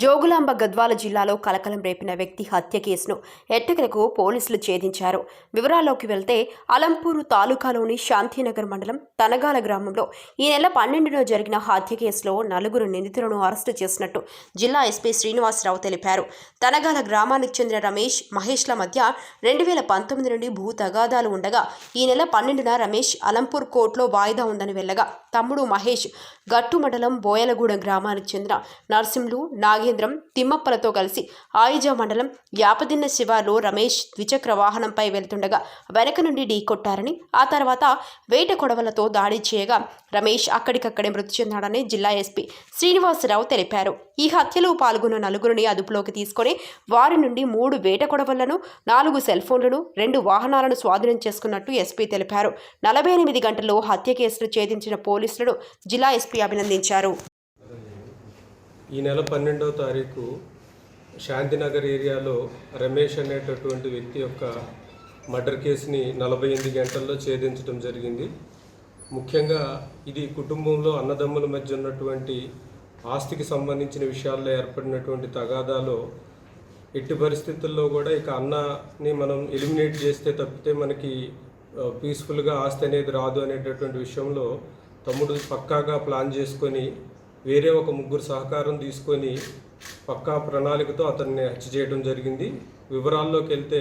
జోగులాంబ గద్వాల జిల్లాలో కలకలం రేపిన వ్యక్తి హత్య కేసును ఎట్టకలకు పోలీసులు ఛేదించారు. వివరాల్లోకి వెళ్తే అలంపూరు తాలూకాలోని శాంతినగర్ మండలం తనగాల గ్రామంలో ఈ నెల పన్నెండులో జరిగిన హత్య కేసులో నలుగురు నిందితులను అరెస్టు చేసినట్టు జిల్లా ఎస్పీ శ్రీనివాసరావు తెలిపారు. తనగాల గ్రామానికి చెందిన రమేష్ మహేష్ల మధ్య రెండు వేల పంతొమ్మిది నుండి భూ తగాదాలు ఉండగా ఈ నెల పన్నెండున రమేష్ అలంపూర్ కోర్టులో వాయిదా ఉందని వెళ్ళగా తమ్ముడు మహేష్ గట్టు మండలం బోయలగూడ గ్రామానికి చెందిన నర్సింలు నాగేంద్రం తిమ్మప్పలతో కలిసి ఆయుజ మండలం యాపదిన్న శివార్లో రమేష్ ద్విచక్ర వాహనంపై వెళ్తుండగా వెనక నుండి ఢీకొట్టారని ఆ తర్వాత వేట కొడవలతో దాడి చేయగా రమేష్ అక్కడికక్కడే మృతి చెందాడని జిల్లా ఎస్పీ శ్రీనివాసరావు తెలిపారు. ఈ హత్యలో పాల్గొన్న నలుగురిని అదుపులోకి తీసుకొని వారి నుండి మూడు వేట కొడవలను నాలుగు సెల్ ఫోన్లను రెండు వాహనాలను స్వాధీనం చేసుకున్నట్టు ఎస్పీ తెలిపారు. నలభై ఎనిమిది గంటల్లో హత్య కేసును ఛేదించిన పోలీసులను జిల్లా ఎస్పీ అభినందించారు. ఈ నెల పన్నెండవ తారీఖు శాంతినగర్ ఏరియాలో రమేష్ అనేటటువంటి వ్యక్తి యొక్క మర్డర్ కేసుని నలభై ఎనిమిది గంటల్లో ఛేదించడం జరిగింది. ముఖ్యంగా ఇది కుటుంబంలో అన్నదమ్ముల మధ్య ఉన్నటువంటి ఆస్తికి సంబంధించిన విషయాల్లో ఏర్పడినటువంటి తగాదాలో ఎట్టి పరిస్థితుల్లో కూడా ఇక అన్నని మనం ఎలిమినేట్ చేస్తే తప్పితే మనకి పీస్ఫుల్గా ఆస్తి అనేది రాదు అనేటటువంటి విషయంలో తమ్ముడు పక్కాగా ప్లాన్ చేసుకొని వేరే ఒక ముగ్గురు సహకారం తీసుకొని పక్కా ప్రణాళికతో అతన్ని హత్య చేయడం జరిగింది. వివరాల్లోకి వెళ్తే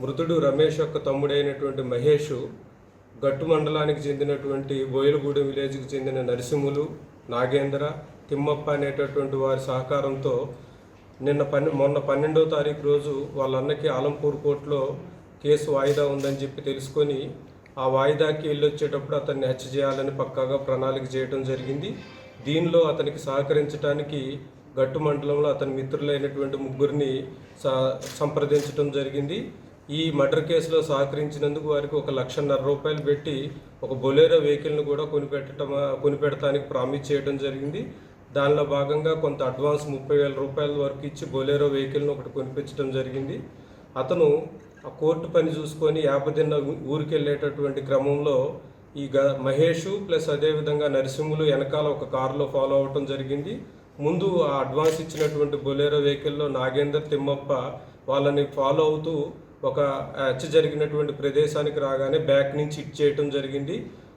మృతుడు రమేష్ యొక్క తమ్ముడైనటువంటి మహేష్ గట్టు మండలానికి చెందినటువంటి బోయలగూడెం విలేజ్కి చెందిన నరసింహులు నాగేంద్ర తిమ్మప్ప అనేటటువంటి వారి సహకారంతో నిన్న పన్నె మొన్న పన్నెండవ తారీఖు రోజు వాళ్ళ అన్నకి ఆలంపూర్ కోర్టులో కేసు వాయిదా ఉందని చెప్పి తెలుసుకొని ఆ వాయిదాకి వెళ్ళొచ్చేటప్పుడు అతన్ని హత్య చేయాలని పక్కాగా ప్రణాళిక చేయడం జరిగింది. దీనిలో అతనికి సహకరించడానికి గట్టు మండలంలో అతని మిత్రులైనటువంటి ముగ్గురిని సంప్రదించడం జరిగింది. ఈ మర్డర్ కేసులో సహకరించినందుకు వారికి ఒక లక్షన్నర రూపాయలు పెట్టి ఒక బొలేరో వెహికల్ను కూడా కొనిపెట్టడం కొనిపెడటానికి ప్రామిస్ చేయడం జరిగింది. దానిలో భాగంగా కొంత అడ్వాన్స్ ముప్పై వేల రూపాయల వరకు ఇచ్చి బొలేరో వెహికల్ను ఒకటి కొనిపించడం జరిగింది. అతను ఆ కోర్టు పని చూసుకొని యాపదిన్న ఊరికి వెళ్ళేటటువంటి క్రమంలో ఈ గ మహేషు ప్లస్ అదేవిధంగా నరసింహులు వెనకాల ఒక కారులో ఫాలో అవటం జరిగింది. ముందు ఆ అడ్వాన్స్ ఇచ్చినటువంటి బొలేరో వెహికల్లో నాగేందర్ తిమ్మప్ప వాళ్ళని ఫాలో అవుతూ ఒక హత్య జరిగినటువంటి ప్రదేశానికి రాగానే బ్యాక్ నుంచి ఇట్ చేయటం జరిగింది.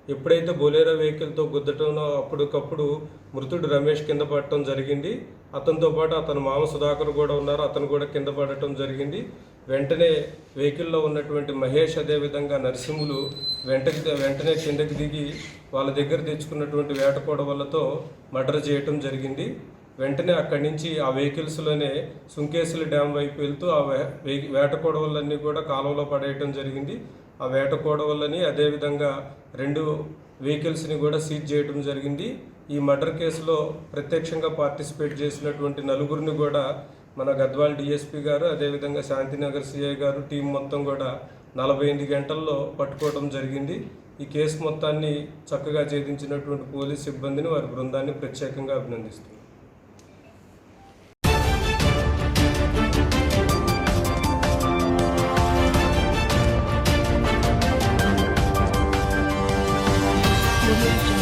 ఎప్పుడైతే బొలేరో వెహికల్తో గుద్దటంలో అప్పటికప్పుడు మృతుడు రమేష్ కింద పడటం జరిగింది. అతనితో పాటు అతని మామ సుధాకర్ కూడా ఉన్నారు. అతను కూడా కింద పడటం జరిగింది. వెంటనే వెహికల్లో ఉన్నటువంటి మహేష్ అదేవిధంగా నరసింహులు వెంటకి వెంటనే కిందకి దిగి వాళ్ళ దగ్గర తెచ్చుకున్నటువంటి వేట కొడవలతో మర్డర్ చేయటం జరిగింది. వెంటనే అక్కడి నుంచి ఆ వెహికల్స్లోనే సుంకేసుల డ్యామ్ వైపు వెళ్తూ ఆ వే- వేట కొడవలన్నీ కూడా కాలువలో పడేయటం జరిగింది. ఆ వేట కొడవలని అదేవిధంగా రెండు వెహికల్స్ని కూడా సీజ్ చేయడం జరిగింది. ఈ మర్డర్ కేసులో ప్రత్యక్షంగా పార్టిసిపేట్ చేసినటువంటి నలుగురిని కూడా మన గద్వాల్ డిఎస్పి గారు అదేవిధంగా శాంతినగర్ సిఐ గారు టీం మొత్తం కూడా నలభై ఎనిమిది గంటల్లో పట్టుకోవడం జరిగింది. ఈ కేసు మొత్తాన్ని చక్కగా ఛేదించినటువంటి పోలీస్ సిబ్బందిని వారి బృందాన్ని ప్రత్యేకంగా అభినందిస్తున్నాను Global